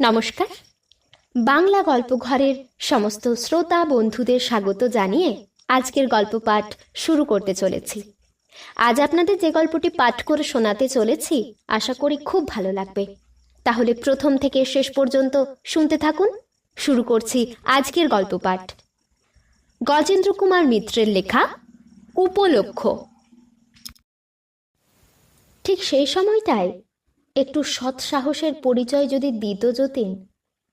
নমস্কার। বাংলা গল্প ঘরের সমস্ত শ্রোতা বন্ধুদের স্বাগত জানিয়ে আজকের গল্প পাঠ শুরু করতে চলেছি। আজ আপনাদের যে গল্পটি পাঠ করে শোনাতে চলেছি, আশা করি খুব ভালো লাগবে। তাহলে প্রথম থেকে শেষ পর্যন্ত শুনতে থাকুন। শুরু করছি আজকের গল্প পাঠ। গজেন্দ্র কুমার মিত্রের লেখা উপলক্ষ। ঠিক সেই সময়টায় একটু সৎ সাহসের পরিচয় যদি দিত যতীন,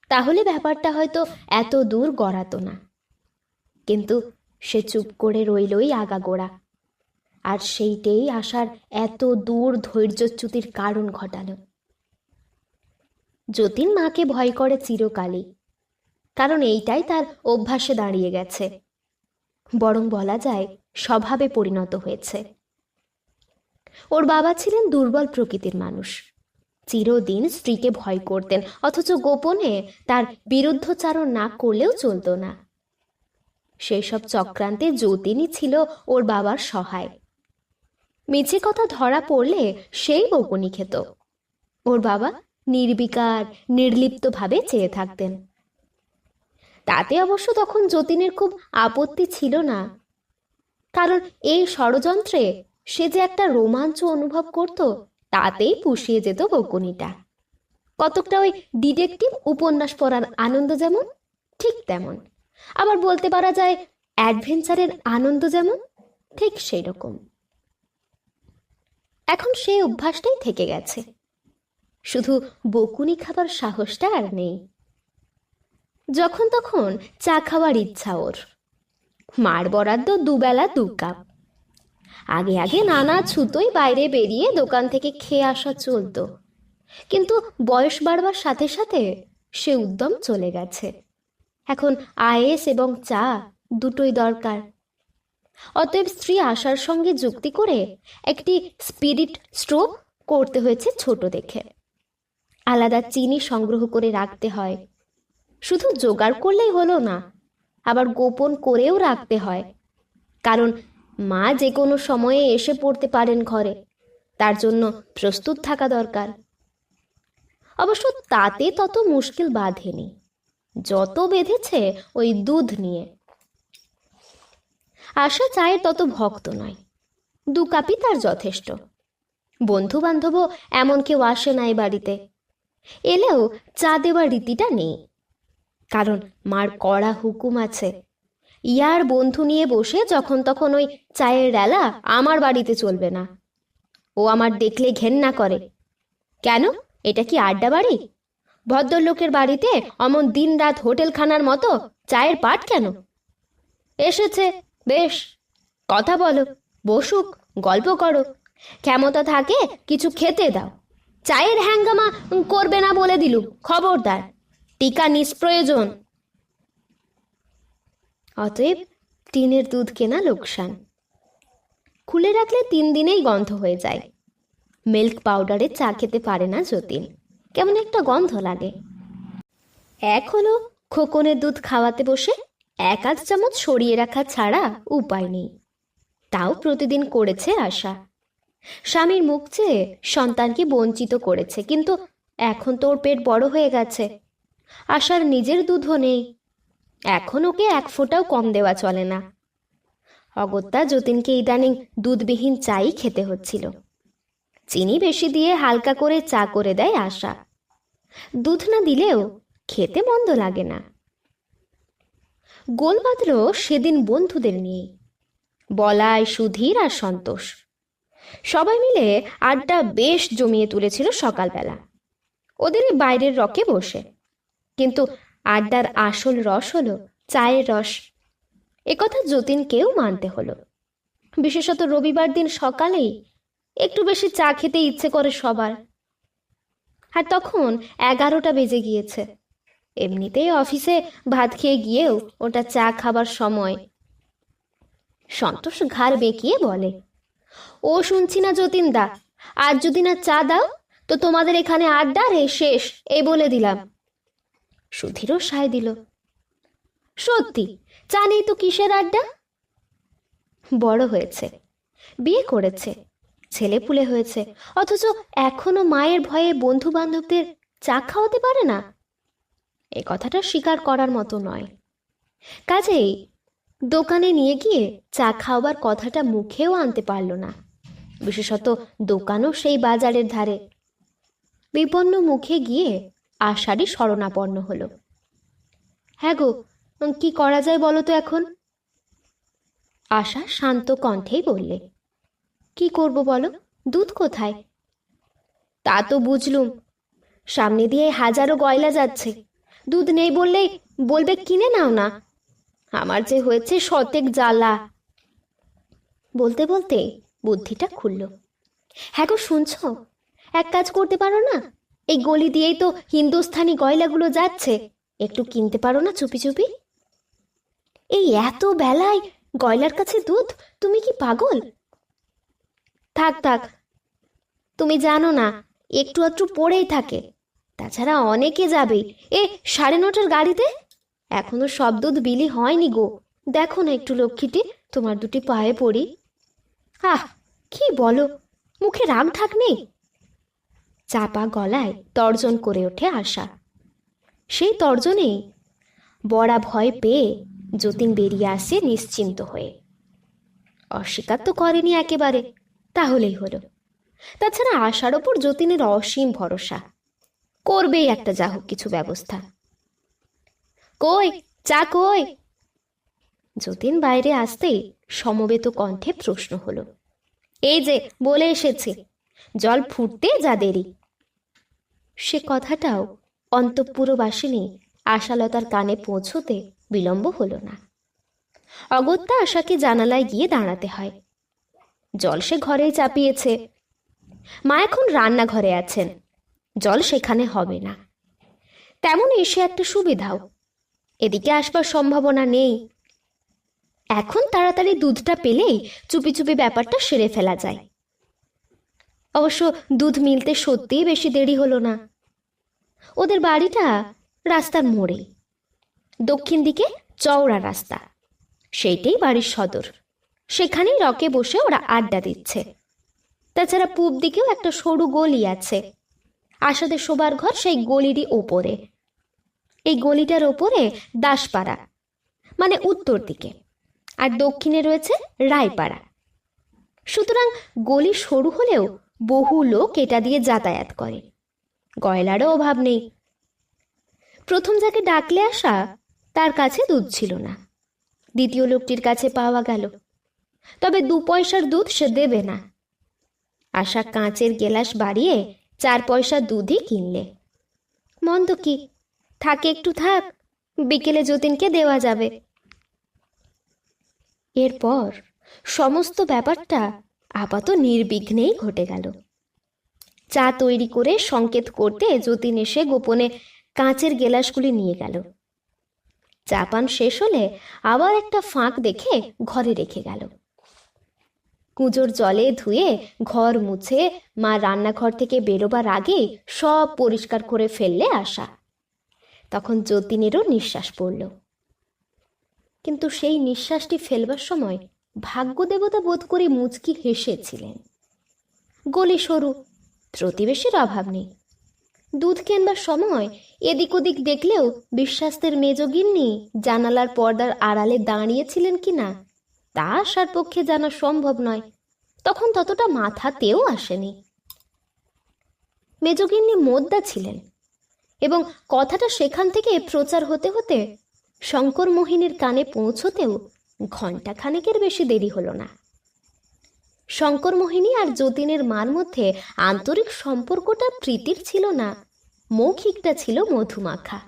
তাহলে ব্যাপারটা হয়তো এত দূর গড়াতো না। কিন্তু সে চুপ করে রইলই আগাগোড়া। আর সেইটেই আসার এত দূর ধৈর্যচ্যুতির কারণ ঘটালো। যতীন মাকে ভয় করে চিরকালই, কারণ এইটাই তার অভ্যাসে দাঁড়িয়ে গেছে। বরং বলা যায়, স্বভাবে পরিণত হয়েছে। ওর বাবা ছিলেন দুর্বল প্রকৃতির মানুষ। চিরদিন স্ত্রীকে ভয় করতেন, অথচ গোপনে তার বিরুদ্ধচারণ না করলেও চলতো না। সেই সব চক্রান্তে যতীনই ছিল ওর বাবার সহায়। মিছে কথা ধরা পড়লে সেই বকুনি খেত। ওর বাবা নির্বিকার, নির্লিপ্তভাবে চেয়ে থাকতেন। তাতে অবশ্য তখন যতীনের খুব আপত্তি ছিল না। কারণ এই ষড়যন্ত্রে সে যে একটা রোমাঞ্চ অনুভব করত তাতেই পুষিয়ে যেত বকুনিটা। কতকটা ওই ডিটেকটিভ উপন্যাস পড়ার আনন্দ যেমন, ঠিক তেমন। আবার বলতে পারা যায়, অ্যাডভেঞ্চারের আনন্দ যেমন, ঠিক সেই রকম এখন সেই অভ্যাসটাই থেকে গেছে। শুধু বকুনি খাবার সাহসটা আর নেই। যখন তখন চা খাওয়ার ইচ্ছা ওর। মার বরাদ্দ দুবেলা দু কাপ। আগে আগে নানা ছুতোই বাইরে বেরিয়ে দোকান থেকে খেয়ে আসা চলতো। কিন্তু বয়স বাড়বার সাথে সাথে সে উদ্যম চলে গেছে। এখন আয়েস এবং চা দুটোই দরকার। অতএব স্ত্রী আসার সঙ্গে যুক্তি করে একটি স্পিরিট স্ট্রোক করতে হয়েছে ছোট দেখে। আলাদা চিনি সংগ্রহ করে রাখতে হয়। শুধু জোগাড় করলেই হলো না, আবার গোপন করেও রাখতে হয়। কারণ মা যে কোনো সময়ে এসে পড়তে পারেন ঘরে। তার জন্য প্রস্তুত থাকা দরকার। অবশ্য তাতে তত মুশকিল বাঁধেনি। যত বেঁধেছে ওই দুধ নিয়ে। আশা চায়ের তত ভক্ত নয়। দু কাপই তার যথেষ্ট। বন্ধু বান্ধবও এমন কেউ আসে না বাড়িতে। এলেও চা দেওয়ার রীতিটা নেই। কারণ মার কড়া হুকুম আছে। ইয়ার বন্ধু নিয়ে বসে যখন তখন ওই চায়ের রেলা আমার বাড়িতে চলবে না। ও আমার দেখলে ঘেন্না করে। কেন? এটা কি আড্ডা বাড়ি? ভদ্রলোকের বাড়িতে অমন দিন রাত হোটেল খানার মতো চায়ের পাট কেন? এসেছে, বেশ, কথা বলো, বসুক, গল্প করো। ক্ষমতা থাকে কিছু খেতে দাও। চায়ের হ্যাঙ্গামা করবে না বলে দিলুম, খবরদার। টিকা নিষ্প্রয়োজন। অতএব টিনের দুধ কেনা লোকসান। খুলে রাখলে তিন দিনেই গন্ধ হয়ে যায়। মিল্ক পাউডারে চা খেতে পারে না যতীন। কেমন একটা গন্ধ লাগে। এক হলো, খোকনের দুধ খাওয়াতে বসে এক আধ চামচ সরিয়ে রাখা ছাড়া উপায় নেই। তাও প্রতিদিন করেছে আশা। স্বামীর মুখ চেয়ে সন্তানকে বঞ্চিত করেছে, কিন্তু এখন তো ওর পেট বড় হয়ে গেছে। আশার নিজের দুধও নেই। এখন ওকে এক ফোঁটাও কম দেওয়া চলে না। অগত্যা যতীনকে ইদানিং দুধবিহীন চাই খেতে হচ্ছিল। চিনি বেশি দিয়ে হালকা করে চা করে দেয় আশা। দুধ না দিলেও খেতে মন্দ লাগে না। গোল বাঁধল সেদিন বন্ধুদের নিয়ে বলাই সুধীর আর সন্তোষ। সবাই মিলে আড্ডা বেশ জমিয়ে তুলেছিল সকালবেলা। ওদেরই বাইরের রকে বসে। কিন্তু আড্ডার আসল রস হলো চায়ের রস। একথা যতীনকেও মানতে হলো। বিশেষত রবিবার দিন সকালেই একটু বেশি চা খেতে ইচ্ছে করে সবার। আর তখন এগারোটা বেজে গিয়েছে। এমনিতেই অফিসে ভাত খেয়ে গিয়েও ওটা চা খাবার সময়। সন্তোষ ঘাড় বেঁকিয়ে বলে, ও শুনছি না যতীন দা আর যদি না চা দাও, তো তোমাদের এখানে আড্ডা রে শেষ এই বলে দিলাম। সুধীরও সায় দিল। সত্যি নেই তো কিসের আড্ডা? বড় হয়েছে, বিয়ে করেছে, ছেলে পুলে হয়েছে, অথচ এখনও মায়ের ভয়ে বন্ধু বান্ধবদের চা খাওয়াতে পারে না? এ কথাটা স্বীকার করার মতো নয়। কাজেই দোকানে নিয়ে গিয়ে চা খাওয়ার কথাটা মুখেও আনতে পারল না। বিশেষত দোকানও সেই বাজারের ধারে। বিপন্ন মুখে গিয়ে আষাঢ়ই শরণাপন্ন হলো। হ্যাঁ গো, কি করা যায় বলো তো এখন? আশা শান্ত কণ্ঠেই বললে, কি করব বলো? দুধ কোথায়? তা তো বুঝলুম। সামনে দিয়ে হাজারো গয়লা যাচ্ছে। দুধ নেই বললে বলবে কিনে নাও না। আমার যে হয়েছে শতেক জ্বালা। বলতে বলতে বুদ্ধিটা খুলল। হ্যাঁ গো, শুনছ? এক কাজ করতে পারো না? এই গলি দিয়েই তো হিন্দুস্থানি গয়লাগুলো যাচ্ছে। একটু কিনতে পারো না চুপি চুপি? এই এত বেলায় গয়লার কাছে দুধ? তুমি কি পাগল? থাক থাক। তুমি জানো না, একটু একটু পড়েই থাকে। তাছাড়া অনেকে যাবে। এ, সাড়ে নটার গাড়িতে? এখনও সব দুধ বিলি হয়নি গো। দেখো না একটু লক্ষ্মীটি, তোমার দুটি পায়ে পড়ি। আহ, কি বলো? মুখে রাগ ঠাক নেই? চাপা গলায় তর্জন করে ওঠে আশা। সেই তর্জনে বড়া ভয় পেয়ে যতীন বেরিয়ে আসে নিশ্চিন্ত হয়ে। অস্বীকার তো করেনি একেবারে, তাহলেই হলো। তাছাড়া আশার ওপর যতীনের অসীম ভরসা। করবেই একটা যা হোক কিছু ব্যবস্থা। কই, চা কই? যতীন বাইরে আসতেই সমবেত কণ্ঠে প্রশ্ন হলো। এই যে, বলে এসেছে। জল ফুটতে যা দেরি। সে কথাটাও অন্তঃপুরবাসিনী আশালতার কানে পৌঁছতে বিলম্ব হল না। অগত্যা আশাকে জানালায় গিয়ে দাঁড়াতে হয়। জল সে ঘরেই চাপিয়েছে। মা এখন রান্নাঘরে আছেন। জল সেখানে হবে না। তেমন এসে একটা সুবিধাও। এদিকে আসবার সম্ভাবনা নেই। এখন তাড়াতাড়ি দুধটা পেলেই চুপি চুপি ব্যাপারটা সেরে ফেলা যায়। অবশ্য দুধ মিলতে সত্যিই বেশি দেরি হলো না। ওদের বাড়িটা রাস্তার মোড়ে। দক্ষিণ দিকে চওড়া রাস্তা। সেইটাই বাড়ির সদর। সেখানেই রকে বসে ওরা আড্ডা দিচ্ছে। তাছাড়া পূব দিকেও একটা সরু গলি আছে। আসাদের শোবার ঘর সেই গলিরই ওপরে। এই গলিটার ওপরে দাসপাড়া মানে উত্তর দিকে। আর দক্ষিণে রয়েছে রায়পাড়া। সুতরাং গলি সরু হলেও বহু লোক এটা দিয়ে যাতায়াত করে। গয়লারও অভাব নেই। প্রথম যাকে ডাকলে আসা, তার কাছে দুধ ছিল না। দ্বিতীয় লোকটির কাছে পাওয়া গেল। তবে দু পয়সার দুধ সে দেবে না। আশা কাঁচের গেলাস বাড়িয়ে চার পয়সা দুধই কিনলে। মন্দ কি? থাকে একটু থাক, বিকেলে যতীনকে দেওয়া যাবে। এরপর সমস্ত ব্যাপারটা আপাত নির্বিঘ্নেই ঘটে গেল। চা তৈরি করে সংকেত করতে যতীন এসে গোপনে কাঁচের গেলাসগুলি নিয়ে গেল। চা পান শেষ হলে আবার একটা ফাঁক দেখে ঘরে রেখে গেল। কুঁজোর জলে ধুয়ে ঘর মুছে মা রান্নাঘর থেকে বেরোবার আগে সব পরিষ্কার করে ফেললে আসা তখন যতীনেরও নিঃশ্বাস পড়ল। কিন্তু সেই নিঃশ্বাসটি ফেলবার সময় ভাগ্যদেবতা বোধ করে মুচকি হেসেছিলেন। গলি সরু প্রতিবেশীর অভাব নেই। দুধ কেনবার সময় এদিক ওদিক দেখলেও বিশ্বাস্তের মেজগিন্নি জানালার পর্দার আড়ালে দাঁড়িয়েছিলেন কি না, তা আসার পক্ষে জানা সম্ভব নয়। তখন ততটা মাথাতেও আসেনি। মেজগিন্নি মোদ্দা ছিলেন এবং কথাটা সেখান থেকে প্রচার হতে হতে শঙ্কর মোহিনীর কানে পৌঁছতেও ঘণ্টা খানেকের বেশি দেরি হলো না। শঙ্কর মোহিনী আর যতীনের মার মধ্যে আন্তরিক সম্পর্কটা প্রীতির ছিল না, মৌখিকটা ছিল মধুমাখা।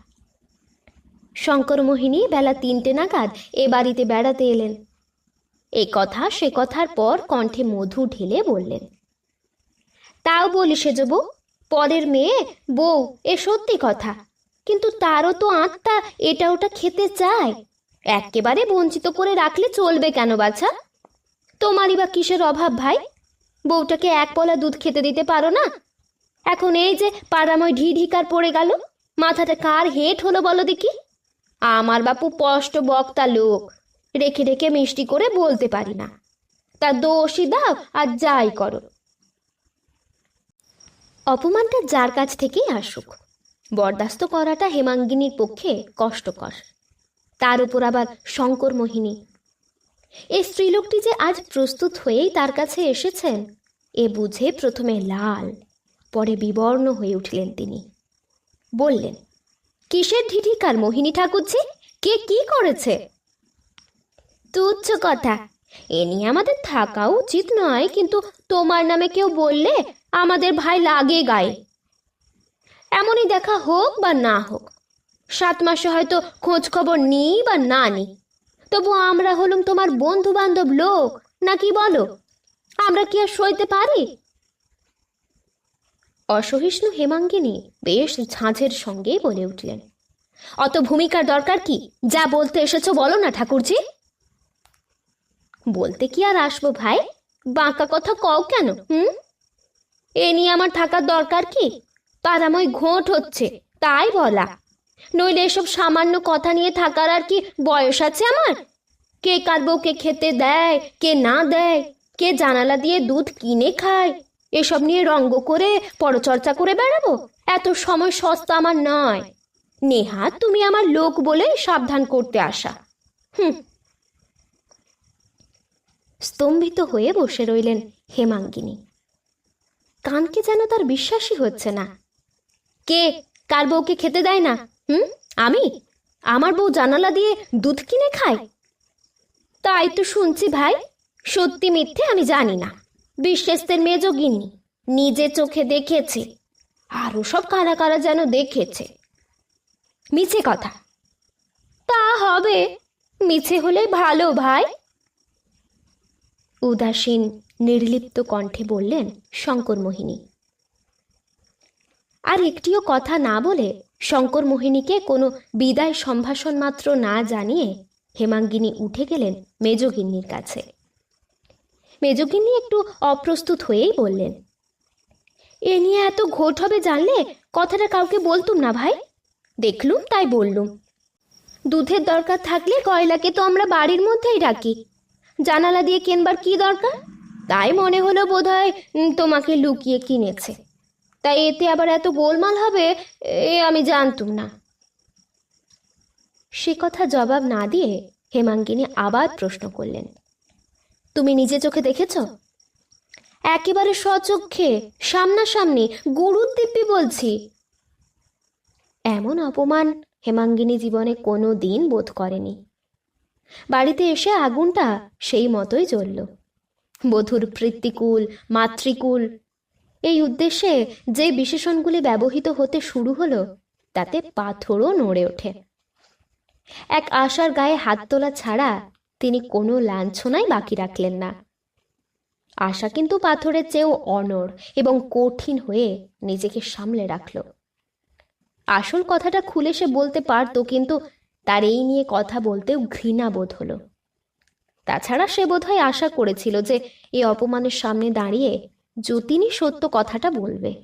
শঙ্কর মোহিনী বেলা তিনটে নাগাদ এ বাড়িতে বেড়াতে এলেন। এই কথা সে কথার পর কণ্ঠে মধু ঢেলে বললেন, তাও বলি সেজবু পরের মেয়ে, বউ, এ সত্যি কথা, কিন্তু তারও তো আত্মা, এটা ওটা খেতে চায়। একেবারে বঞ্চিত করে রাখলে চলবে কেন বাছা? তোমারই বা কিসের অভাব ভাই? বউটাকে এক পলা দুধ খেতে দিতে পারো না? এখন এই যে পাড়াময় ঢি ঢিকার পড়ে গেল, মাথাটা কার হেট হলো বলো দেখি? আমার বাপু স্পষ্ট বক্তা লোক, রেখে রেখে মিষ্টি করে বলতে পারি না। তা দোষই দাও আর যাই করো। অপমানটা যার কাছ থেকেই আসুক, বরদাস্ত করাটা হেমাঙ্গিনীর পক্ষে কষ্টকর। তার উপর আবার শঙ্কর মোহিনী এই স্ত্রীলোকটি যে আজ প্রস্তুত হয়েই তার কাছে এসেছেন, এ বুঝে প্রথমে লাল, পরে বিবর্ণ হয়ে উঠলেন তিনি। বললেন, কিসের ঢিঢিকার মোহিনী ঠাকুরজি? কে কি করেছে? তুচ্ছ কথা। এ নিয়ে আমাদের থাকা উচিত নয়, কিন্তু তোমার নামে কেউ বললে আমাদের ভাই লাগে গায়ে। এমনই দেখা হোক বা না হোক, সাত মাসে হয়তো খোঁজ খবর নিই বা না নিই। তবু আমরা হলুম তোমার বন্ধু বান্ধব লোক, নাকি বলো? আমরা কি আর সইতে পারি? অসহিষ্ণু হেমাঙ্গিনী বেশ ঝাঁঝের সঙ্গে বলে উঠলেন, অত ভূমিকার দরকার কি? যা বলতে এসেছ বলো না, ঠাকুরজি। বলতে কি আর আসব ভাই? বাঁকা কথা কও কেন, হুম? এ নিয়ে আমার থাকার দরকার কি? পাড়াময় ঘোট হচ্ছে, তাই বলা। নইলে এসব সামান্য কথা নিয়ে থাকার আর কি বয়স আছে আমার? কে কার বউকে খেতে দেয়, কে না দেয়, কে জানালা দিয়ে দুধ কিনে খায়? এসব নিয়ে রঙ্গ করে, পরচর্চা করে বেড়াবো? এত সময় সস্তা আমার নয়। নেহা, তুমি আমার লোক বলে সাবধান করতে আসা। হুম। স্তম্ভিত হয়ে বসে রইলেন হেমাঙ্গিনী। কানকে যেন তার বিশ্বাসই হচ্ছে না। কে কার বউকে খেতে দেয় না? হুম? আমি? আমার বউ জানালা দিয়ে দুধ কিনে খায়? তাই তো শুনছি ভাই, সত্যি মিথ্যে আমি জানি না। বিশ্বাসের মেজগিন্নি নিজে চোখে দেখেছে আরও সব কারা কারা যেন দেখেছে। মিছে কথা। তা হবে, মিছে হলে ভালো ভাই। উদাসীন, নির্লিপ্ত কণ্ঠে বললেন শঙ্কর মোহিনী আর একটিও কথা না বলে শঙ্কর মোহিনীকে কোনো বিদায় সম্ভাষণ মাত্র না জানিয়ে হেমাঙ্গিনী উঠে গেলেন মেজগিন্নির কাছে। মেজগিন্নি একটু অপ্রস্তুত হয়েই বললেন, এ নিয়ে এত ঘোট হবে জানলে কথাটা কাউকে বলতুম না ভাই? দেখলুম, তাই বললুম। দুধের দরকার থাকলে কয়লাকে তো আমরা বাড়ির মধ্যেই রাখি। জানালা দিয়ে কেনবার কি দরকার? তাই মনে হলো বোধহয় তোমাকে লুকিয়ে কিনেছে। তাই এতে আবার এত গোলমাল হবে? এ আমি জানতুম না। সে কথা জবাব না দিয়ে হেমাঙ্গিনী আবার প্রশ্ন করলেন, তুমি নিজে চোখে দেখেছ? একেবারে সচক্ষে, সামনাসামনি, গুরুর দিব্যি বলছি। এমন অপমান হেমাঙ্গিনী জীবনে কোনো দিন বোধ করেনি। বাড়িতে এসে আগুনটা সেই মতোই জ্বলল। বধুর প্রীতিকুল, মাতৃকুল এই উদ্দেশ্যে যে বিশেষণগুলি ব্যবহৃত হতে শুরু হলো, তাতে পাথরও নড়ে ওঠে। এক আশার গায়ে হাত তোলা ছাড়া তিনি কোনো লাঞ্ছনাই বাকি রাখলেন না। আশা কিন্তু পাথরের চেয়েও অনড় এবং কঠিন হয়ে নিজেকে সামলে রাখল। আসল কথাটা খুলে সে বলতে পারতো, কিন্তু তার এই নিয়ে কথা বলতেও ঘৃণা বোধ হলো। তাছাড়া সে বোধহয় আশা করেছিল যে এই অপমানের সামনে দাঁড়িয়ে যতীনই সত্য কথাটা বলবে।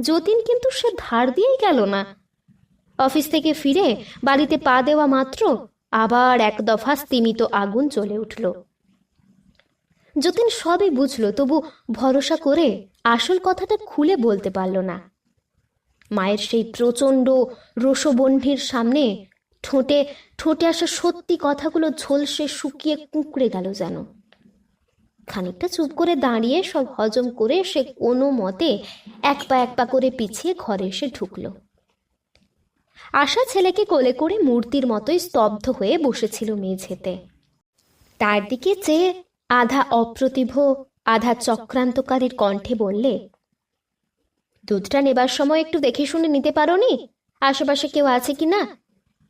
যতীন কিন্তু সে ধার দিয়েই গেল না। অফিস থেকে ফিরে বাড়িতে পা দেওয়া মাত্র আবার এক দফা স্তিমিত আগুন চলে উঠল। যতীন সবই বুঝলো, তবু ভরসা করে আসল কথাটা খুলে বলতে পারল না। মায়ের সেই প্রচণ্ড রসবন্ধির সামনে ঠোঁটে ঠোঁটে আসা সত্যি কথাগুলো ঝলসে শুকিয়ে কুঁকড়ে গেল যেন। খানিকটা চুপ করে দাঁড়িয়ে সব হজম করে সে কোনো মতে এক পা এক পা করে পিছিয়ে ঘরে এসে ঢুকলো। আশা ছেলেকে কোলে করে মূর্তির মতোই স্তব্ধ হয়ে বসেছিল মেঝেতে। তার দিকে চেয়ে আধা অপ্রতিভ, আধা চক্রান্তকারীর কণ্ঠে বললে, দুধটা নেবার সময় একটু দেখে শুনে নিতে পারো নি আশেপাশে কেউ আছে কি না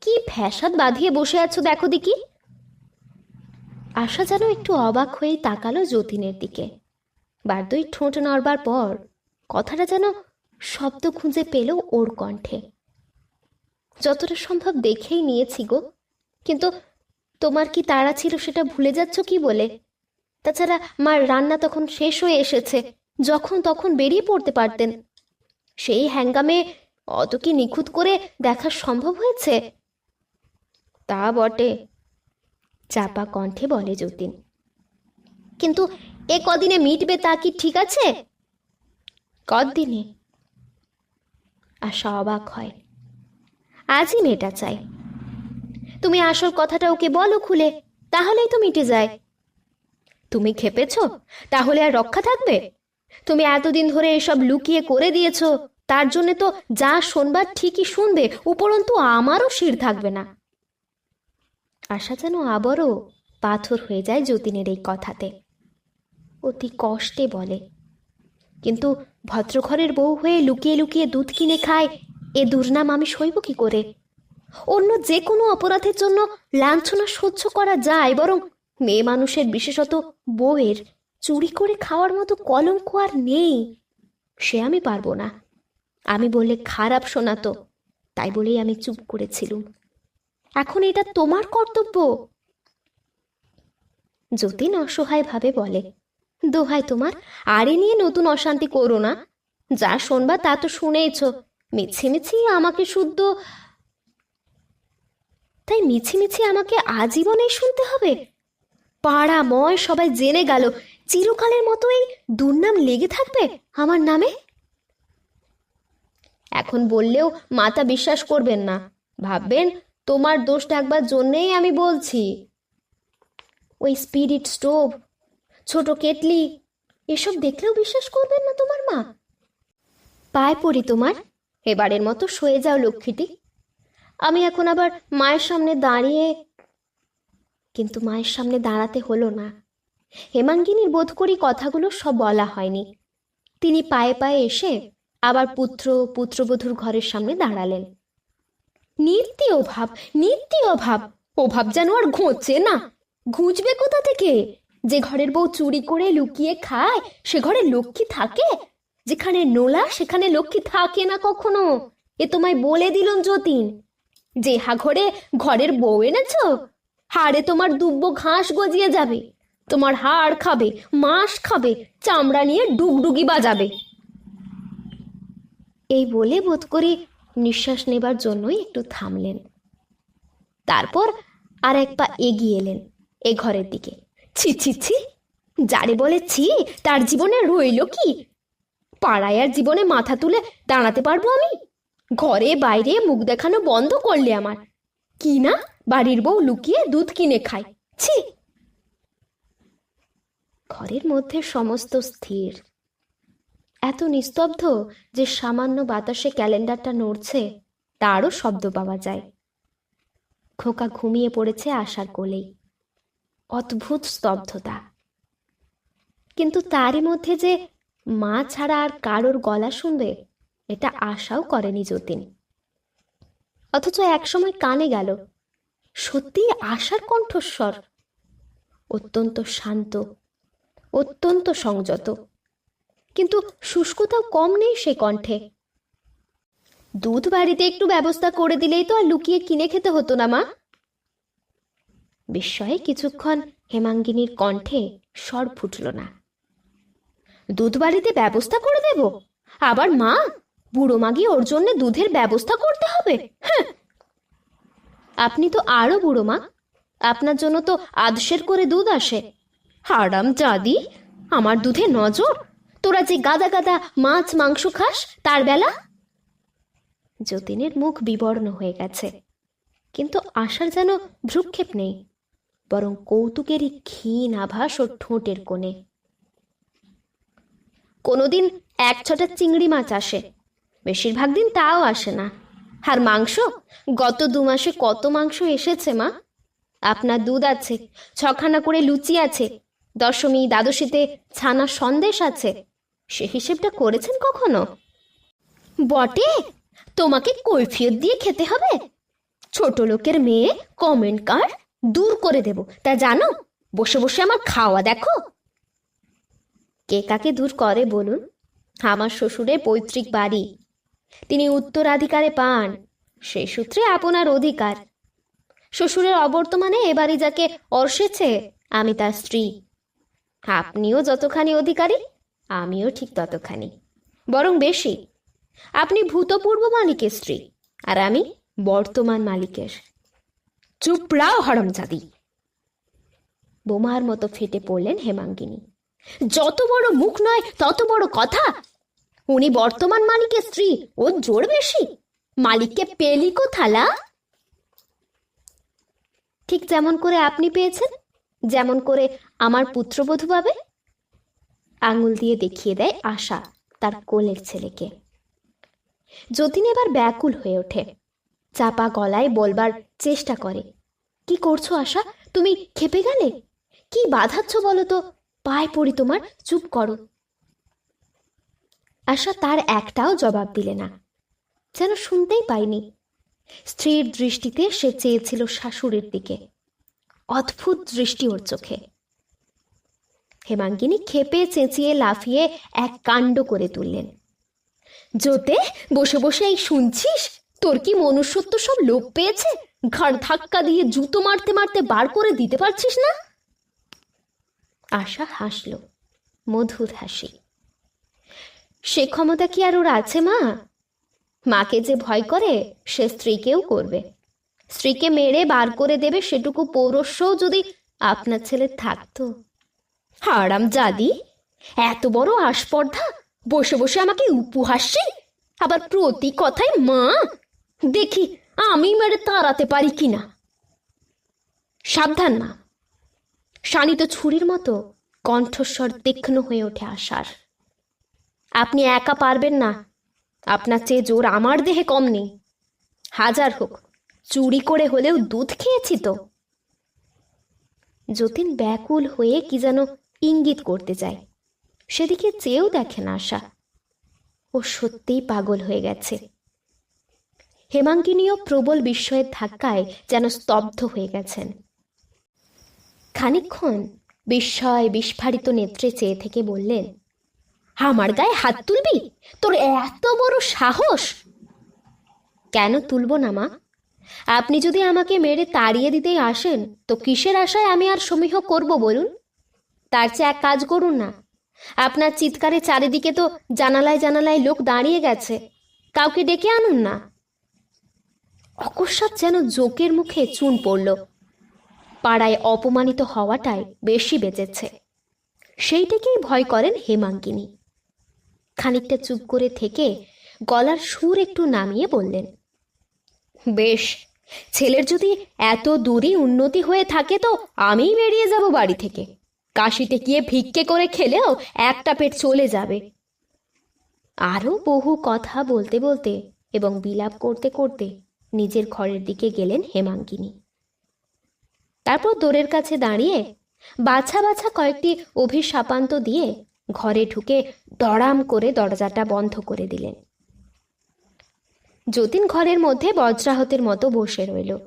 কি ফ্যাসাদ বাঁধিয়ে বসে আছো দেখো দেখি। আশা যেন একটু অবাক হয়েই তাকালো যতীনের দিকে। বারদই ঠোঁট নড়বার পর কথাটা যেন শব্দ খুঁজে পেল ওর কণ্ঠে। যতটা সম্ভব দেখেই নিয়েছি গো, কিন্তু তোমার কি তাড়া ছিল সেটা ভুলে যাচ্ছ কি বলে? তাছাড়া মার রান্না তখন শেষ হয়ে এসেছে, যখন তখন বেরিয়ে পড়তে পারতেন। সেই হ্যাঙ্গামে অত কি নিখুঁত করে দেখা সম্ভব হয়েছে? তা বটে। চাপা কণ্ঠে বলে যতীন। কিন্তু এ কদিনে মিটবে তা কি ঠিক আছে? কদিনে আশা অবাক হয়। আজই মেয়েটা চাই। তুমি আসল কথাটা ওকে বলো খুলে, তাহলেই তো মিটে যায়। তুমি খেপেছ? তাহলে আর রক্ষা থাকবে? তুমি এতদিন ধরে এসব লুকিয়ে করে দিয়েছ, তার জন্য তো যা শোনবার ঠিকই শুনবে, উপরন্তু আমারও শির থাকবে না। আশা যেন আবারও পাথর হয়ে যায় যতীনের এই কথাতে। অতি কষ্টে বলে, কিন্তু ভদ্রঘরের বউ হয়ে লুকিয়ে লুকিয়ে দুধ কিনে খায়, এ দুর্নাম আমি সইব কি করে? অন্য যে কোনো অপরাধের জন্য লাঞ্ছনা সহ্য করা যায়, বরং মেয়ে মানুষের বিশেষত বউয়ের চুরি করে খাওয়ার মতো কলঙ্ক আর নেই, সে আমি পারব না। আমি বললে খারাপ শোনাতো, তাই বলেই আমি চুপ করেছিলুম। এখন এটা তোমার কর্তব্য। যতীন অসহায়ভাবে বলে, দোহাই তোমার, আর নিয়ে নতুন অশান্তি করো না। যা শোনবা তা তো শুনেইছ, মিছিমিছি আমাকে শুদ্ধ। তাই মিছিমিছি আমাকে আজীবনেই শুনতে হবে। পাড়াময় সবাই জেনে গেল, চিরকালের মতো এই দুর্নাম লেগে থাকবে আমার নামে। এখন বললেও মাতা বিশ্বাস করবেন না, ভাববেন তোমার দোষ ডাকবার জন্যেই আমি বলছি। ওই স্পিরিট স্টোভ ছোট কেটলি, এসব দেখলেও বিশ্বাস করবেন না তোমার মা। পায়ে পড়ি তোমার, এবারের মতো সয়ে যাও লক্ষ্মীটি। আমি এখন আবার মায়ের সামনে দাঁড়িয়ে, কিন্তু মায়ের সামনে দাঁড়াতে হলো না। হেমাঙ্গিনীর বোধ করি কথাগুলো সব বলা হয়নি। তিনি পায়ে পায়ে এসে আবার পুত্র, পুত্রবধূর ঘরের সামনে দাঁড়ালেন। নিত্যি অভাব নিত্যি অভাব অভাব যেন আর ঘুঁচছে না। ঘুঁচবে কোথা থেকে? যে ঘরের বউ চুরি করে লুকিয়ে খায়, সে ঘরে লক্ষ্মী থাকে? যেখানে নোলা, সেখানে লক্ষ্মী থাকে না কখনো? এ তোমায় বলে দিলুম যতীন। যে হা ঘরে ঘরের বউ এনেছ, হাড়ে তোমার দুব্ব ঘাস গজিয়ে যাবে। তোমার হাড় খাবে, মাস খাবে, চামড়া নিয়ে ডুগডুগি বাজাবে। এই বলে বোধ করি নিঃশ্বাস নেবার জন্যই একটু থামলেন। তারপর আর এক পা এগিয়ে এলেন এ ঘরের দিকে। ছি ছি ছি, যারে বলে ছি, তার জীবনে রইল কি? পাড়ায় আর জীবনে মাথা তুলে দাঁড়াতে পারব আমি? ঘরে বাইরে মুখ দেখানো বন্ধ করলে আমার। কি না বাড়ির বউ লুকিয়ে দুধ কিনে খায়। ছি। ঘরের মধ্যে সমস্ত স্থির। এত নিস্তব্ধ যে সামান্য বাতাসে ক্যালেন্ডারটা নড়ছে, তারও শব্দ পাওয়া যায়। খোকা ঘুমিয়ে পড়েছে আশার কোলেই। অদ্ভুত স্তব্ধতা। কিন্তু তারই মধ্যে যে মা ছাড়া আর কারোর গলা শুনবে, এটা আশাও করেনি যতীন। অথচ একসময় কানে গেল সত্যি আশার কণ্ঠস্বর। অত্যন্ত শান্ত, অত্যন্ত সংযত। কিন্তু শুষ্কতাও কম নেই সে কণ্ঠে। দুধ বাড়িতে একটু ব্যবস্থা করে দিলেই তো আর লুকিয়ে কিনে খেতে হতো না, মা। বিস্ময়ে কিছুক্ষণ হেমাঙ্গিনীর কণ্ঠে স্বর ফুটল না। দুধ বাড়িতে ব্যবস্থা করে দেব? আবার মা, বুড়ো মাগি ওর জন্য দুধের ব্যবস্থা করতে হবে? হ্যাঁ। আপনি তো আরও বুড়ো মা, আপনার জন্য তো আদশের করে দুধ আসে। হারাম জাদি আমার দুধে নজর। তোরা যে গাদা গাদা মাছ মাংস খাস, তার বেলা? যতীনের মুখ বিবর্ণ হয়ে গেছে, কিন্তু আশার যেন ভ্রুক্ষেপ নেই, বরং কৌতুকেরই ক্ষীণ আভাস ও ঠোঁটের কোণে। কোনোদিন এক ছটা চিংড়ি মাছ আসে, বেশিরভাগ দিন তাও আসে না। আর মাংস? গত দু মাসে কত মাংস এসেছে, মা? আপনার দুধ আছে, ছখানা করে লুচি আছে, দশমী, দ্বাদশীতে ছানা সন্দেশ আছে সে হিসেবটা করেছেন কখনো? বটে, তোমাকে কৈফিয়ত দিয়ে খেতে হবে। ছোট লোকের মেয়ে কমেন্ট কার? দূর করে দেব। তা জানো, বসে বসে আমার খাওয়া দেখো। কে কাকে দূর করে বলুন? আমার শ্বশুরের পৈতৃক বাড়ি। তিনি উত্তরাধিকারে পান সেই সূত্রে আপনার অধিকার। শ্বশুরের অবর্তমানে এবারে যাকে অর্ষেছে আমি তার স্ত্রী। আপনিও যতখানি অধিকারী আমিও ঠিক ততখানি। বরং বেশি। আপনি ভূতপূর্ব মালিকের স্ত্রী, আর আমি বর্তমান মালিকের। চুপড়াও হরমজাদি। বোমার মতো ফেটে পড়লেন হেমাঙ্গিনী। যত বড় মুখ নয়, তত বড় কথা। উনি বর্তমান মালিকের স্ত্রী ও জোর বেশি। মালিককে পেলি কোথালা ঠিক যেমন করে আপনি পেয়েছেন, যেমন করে আমার পুত্রবধূ পাবে। আঙুল দিয়ে দেখিয়ে দেয় আশা, তার কোলের ছেলেকে। যতীন এবার ব্যাকুল হয়ে ওঠে। চাপা গলায় বলবার চেষ্টা করে, কি করছ আশা? তুমি খেপে গেলে? কি বাধাচ্ছ বলো তো? পায়ে পড়ি তোমার, চুপ করো। আশা তার একটাও জবাব দিলে না, যেন শুনতেই পাইনি স্ত্রীর দৃষ্টিতে সে চেয়েছিল শাশুড়ির দিকে। অদ্ভুত দৃষ্টি ওর চোখে। হেমাঙ্গিনী খেপে চেঁচিয়ে লাফিয়ে এক কাণ্ড করে তুললেন। জোতে, বসে বসে এই শুনছিস? তোর কি মনুষ্যত্ব সব লোপ পেয়েছে? ঘাড় ধাক্কা দিয়ে জুতো মারতে মারতে বার করে দিতে পারছিস না? আশা হাসল, মধুর হাসি। সে ক্ষমতা কি আর ওর আছে, মা? মাকে যে ভয় করে, সে স্ত্রীকেও করবে। স্ত্রীকে মেরে বার করে দেবে সেটুকু পৌরস্যও যদি আপনার ছেলে থাকতো। হারাম জাদি, এত বড় আস্পর্ধা বসে বসে আমাকে উপহাসছে আবার প্রতি কথায় মা? দেখি, আমি মেরে তাড়াতে পারি কিনা? সাবধান মা। শানিত ছুরির মতো কণ্ঠস্বর তীক্ষ্ণ হয়ে ওঠে আশার। আপনি একা পারবেন না। আপনার চেয়ে জোর আমার দেহে কম নেই। হাজার হোক, চুরি করে হলেও দুধ খেয়েছি তো। যতীন ব্যাকুল হয়ে কি যেন ইঙ্গিত করতে চায়। সেদিকে চেয়েও দেখে না আশা। ও সত্যিই পাগল হয়ে গেছে। হেমাঙ্কিনীও প্রবল বিস্ময়ের ধাক্কায় যেন স্তব্ধ হয়ে গেছেন। খানিকক্ষণ বিস্ময় বিস্ফারিত নেত্রে চেয়ে থেকে বললেন, আমার গায়ে হাত তুলবি? তোর এত বড় সাহস? কেন তুলব না, মা? আপনি যদি আমাকে মেরে তাড়িয়ে দিতেই আসেন, তো কিসের আশায় আমি আর সমীহ করব বলুন? তার চেয়ে এক কাজ করুন না। আপনার চিৎকারে চারিদিকে তো জানালায় জানালায় লোক দাঁড়িয়ে গেছে। কাউকে ডেকে আনুন না। অকস্মাৎ যেন জোকের মুখে চুন পড়ল। পাড়ায় অপমানিত হওয়াটাই বেশি বেঁচেছে। সেইটাকেই ভয় করেন হেমাঙ্কিনী খানিকটা চুপ করে থেকে গলার সুর একটু নামিয়ে বললেন, বেশ, ছেলের যদি এত দূরই উন্নতি হয়ে থাকে তো আমিই বেরিয়ে যাব বাড়ি থেকে। কাশিতে গিয়ে ভিক্ষে করে খেলেও একটা পেট চলে যাবে। আরও বহু কথা বলতে বলতে এবং বিলাপ করতে করতে নিজের ঘরের দিকে গেলেন হেমাঙ্কিনী তারপর দোরের কাছে দাঁড়িয়ে বাছা বাছা কয়েকটি অভিশাপান্ত দিয়ে ঘরে ঢুকে দড়াম করে দরজাটা বন্ধ করে দিলেন। যতীন ঘরের মধ্যে বজ্রাহতের মতো বসে রইল।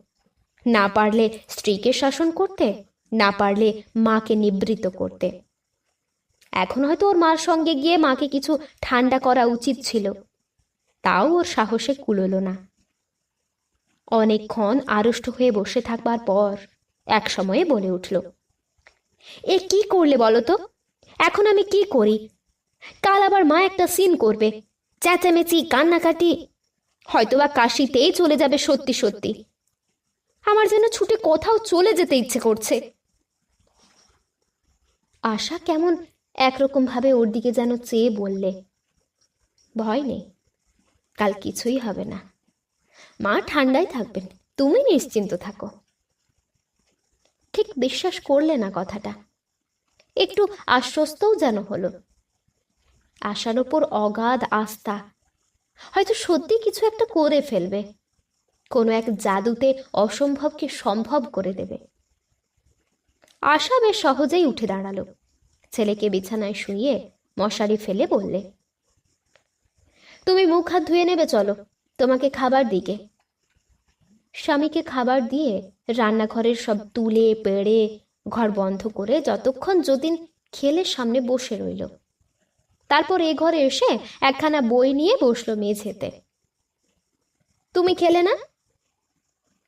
না পারলে স্ত্রীকে শাসন করতে না পারলে মাকে নিবৃত করতে। এখন হয়তো ওর মার সঙ্গে গিয়ে মাকে কিছু ঠান্ডা করা উচিত ছিল। তাও ওর সাহসে কুলোলো না। অনেকক্ষণ আড়ষ্ট হয়ে বসে থাকবার পর এক সময়ে বলে উঠল, এ কি করলে বলো তো? এখন আমি কি করি? কাল আবার মা একটা সিন করবে, চেঁচামেচি, কান্নাকাটি, হয়তোবা কাশিতেই চলে যাবে সত্যি সত্যি। আমার যেন ছুটে কোথাও চলে যেতে ইচ্ছে করছে। আশা কেমন একরকম ভাবে ওর দিকে যেন চেয়ে বললে। ভয় নেই, কাল কিছুই হবে না। মা ঠান্ডায় থাকবেন, তুমি নিশ্চিন্ত থাকো। ঠিক বিশ্বাস করলে না কথাটা। একটু আশ্বস্তও যেন হলো। আশার ওপর অগাধ আস্থা। হয়তো সত্যি কিছু একটা করে ফেলবে। কোনো এক জাদুতে অসম্ভবকে সম্ভব করে দেবে। আশা বেশ সহজেই উঠে দাঁড়াল। ছেলেকে বিছানায় শুইয়ে মশারি ফেলে বললে, তুমি মুখ হাত ধুয়ে নেবে, চলো। তোমাকে খাবার দিকে। স্বামীকে খাবার দিয়ে রান্নাঘরের সব তুলে, পেড়ে, ঘর বন্ধ করে যতক্ষণ যতীন খেলে সামনে বসে রইল। তারপর এ ঘরে এসে একখানা বই নিয়ে বসল মেঝেতে। তুমি খেলে না?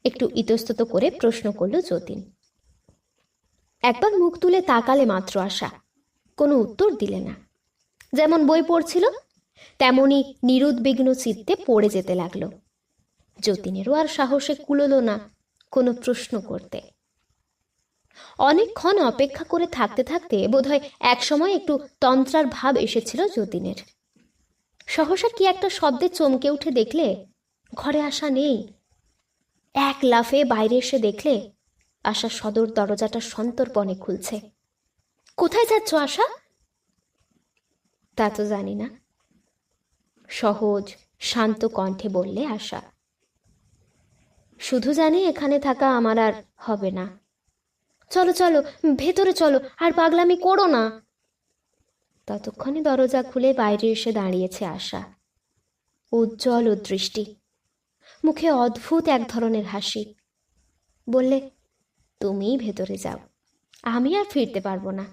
একটু ইতস্তত করে প্রশ্ন করল যতীন। একবার মুখ তুলে তাকালে মাত্র আশা। কোনো উত্তর দিলে না। যেমন বই পড়ছিল, তেমনি নিরুদ্বিগ্ন চিত্তে পড়ে যেতে লাগল। যতীনেরও আর সাহসে কুলোলো না কোনো প্রশ্ন করতে। অনেকক্ষণ অপেক্ষা করে থাকতে থাকতে বোধহয় একসময় একটু তন্ত্রার ভাব এসেছিল যতীনের। সহসা কি একটা শব্দে চমকে উঠে দেখলে, ঘরে আসা নেই। এক লাফে বাইরে এসে দেখলে আশা সদর দরজাটা সন্তর্পণে খুলছে। কোথায় যাচ্ছ, আশা? তা তো জানি না। সহজ, শান্ত কণ্ঠে বললে আশা। শুধু জানি এখানে থাকা আমার আর হবে না। চলো চলো, ভেতরে চলো, আর পাগলামি করো না। ততক্ষণে দরজা খুলে বাইরে এসে দাঁড়িয়েছে আশা। উজ্জ্বল ও দৃষ্টি। মুখে অদ্ভুত এক ধরনের হাসি। বললে তুমিই ভেতরে যাও। আমি আর ফিরতে পারব না।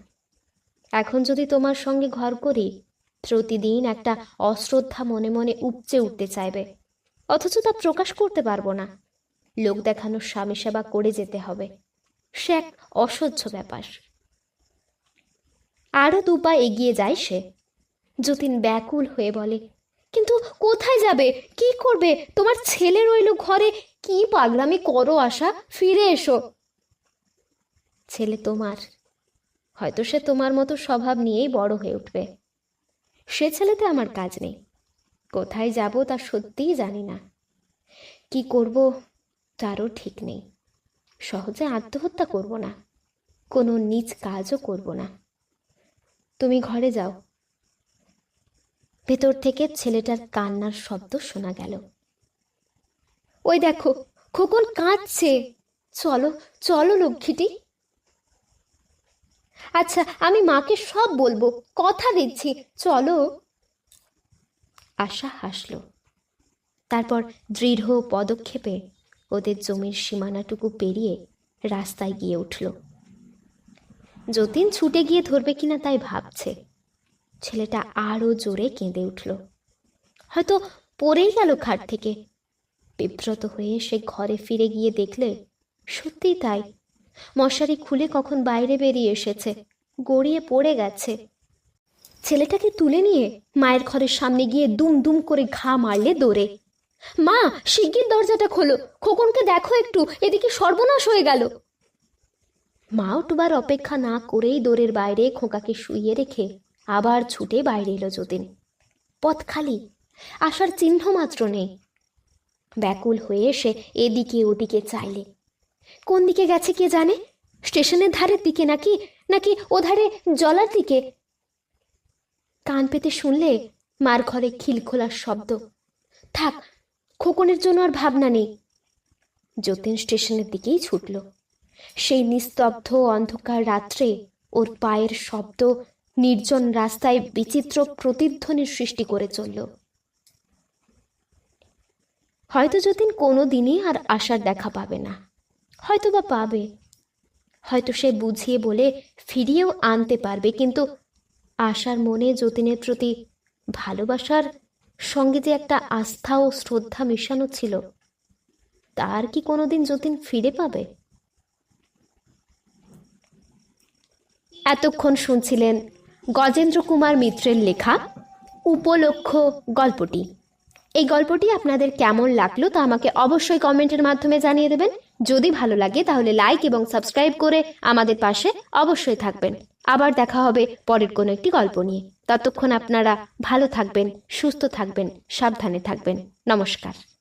এখন যদি তোমার সঙ্গে ঘর করি, প্রতিদিন একটা অশ্রদ্ধা মনে মনে উপচে উঠতে চাইবে। অথচ তা প্রকাশ করতে পারব না। লোক দেখানোর স্বামী সেবা করে যেতে হবে। সে এক অসহ্য ব্যাপার। আরও দুপা এগিয়ে যায় সে। যতীন ব্যাকুল হয়ে বলে, কিন্তু কোথায় যাবে? কি করবে? তোমার ছেলে রইল ঘরে। কি পাগলামি করো আশা? ফিরে এসো। ছেলে তোমার। হয়তো সে তোমার মতো স্বভাব নিয়েই বড় হয়ে উঠবে। সে ছেলেতে আমার কাজ নেই। কোথায় যাব তা সত্যিই জানি না। কি করব তারও ঠিক নেই। সহজে আত্মহত্যা করব না। কোনো নিজ কাজও করব না। তুমি ঘরে যাও। ভেতর থেকে ছেলেটার কান্নার শব্দ শোনা গেল। ওই দেখো, খোকন কাঁদছে। চলো চলো লক্ষ্মীটি। আচ্ছা আমি মাকে সব বলব। কথা দিচ্ছি। চলো। আশা হাসল। তারপর দৃঢ় পদক্ষেপে ওদের জমির সীমানাটুকু পেরিয়ে রাস্তায় গিয়ে উঠল। যতীন ছুটে গিয়ে ধরবে কিনা তাই ভাবছে। ছেলেটা আরও জোরে কেঁদে উঠল। হয়তো পড়েই গেল খাট থেকে। বিব্রত হয়ে সে ঘরে ফিরে গিয়ে দেখলে সত্যিই তাই মশারি খুলে কখন বাইরে বেরিয়ে এসেছে। গড়িয়ে পড়ে গেছে। ছেলেটাকে তুলে নিয়ে মায়ের ঘরের সামনে গিয়ে দুম দুম করে ঘা মারলে দৌড়ে। মা, শিগগির দরজাটা খোলো। খোকনকে দেখো একটু। এদিকে সর্বনাশ হয়ে গেল। মা উঠবার অপেক্ষা না করেই দোরের বাইরে খোকাকে শুইয়ে রেখে আবার ছুটে বাইরে এলো যতীন। পথ খালি। আসার চিহ্ন মাত্র নেই। ব্যাকুল হয়ে এসে এদিকে ওদিকে চাইলে। কোন দিকে গেছে কে জানে? স্টেশনের ধারের দিকে নাকি নাকি ও ধারে জলার দিকে? কান পেতে শুনলে মার ঘরে খিলখোলার শব্দ। থাক, খোকনের জন্য আর ভাবনা নেই। যতীন স্টেশনের দিকেই ছুটল। সেই নিস্তব্ধ অন্ধকার রাত্রে ওর পায়ের শব্দ নির্জন রাস্তায় বিচিত্র প্রতিধ্বনির সৃষ্টি করে চলল। হয়তো যতীন কোনো দিনই আর আশার দেখা পাবে না। হয়তো বা পাবে। হয়তো সে বুঝিয়ে বলে ফিরিয়েও আনতে পারবে, কিন্তু আশার মনে যতীনের প্রতি ভালোবাসার সঙ্গে যে একটা আস্থা ও শ্রদ্ধা মেশানো ছিল, তার কি কোনোদিন যতীন ফিরে পাবে? এতক্ষণ শুনছিলেন গজেন্দ্র কুমার মিত্রের লেখা উপলক্ষ গল্পটি। এই গল্পটি আপনাদের কেমন লাগল তা আমাকে অবশ্যই কমেন্টের মাধ্যমে জানিয়ে দেবেন। যদি ভালো লাগে তাহলে লাইক এবং সাবস্ক্রাইব করে আমাদের পাশে অবশ্যই থাকবেন। আবার দেখা হবে পরের কোনো একটি গল্প নিয়ে। ততক্ষণ আপনারা ভালো থাকবেন, সুস্থ থাকবেন, সাবধানে থাকবেন। নমস্কার।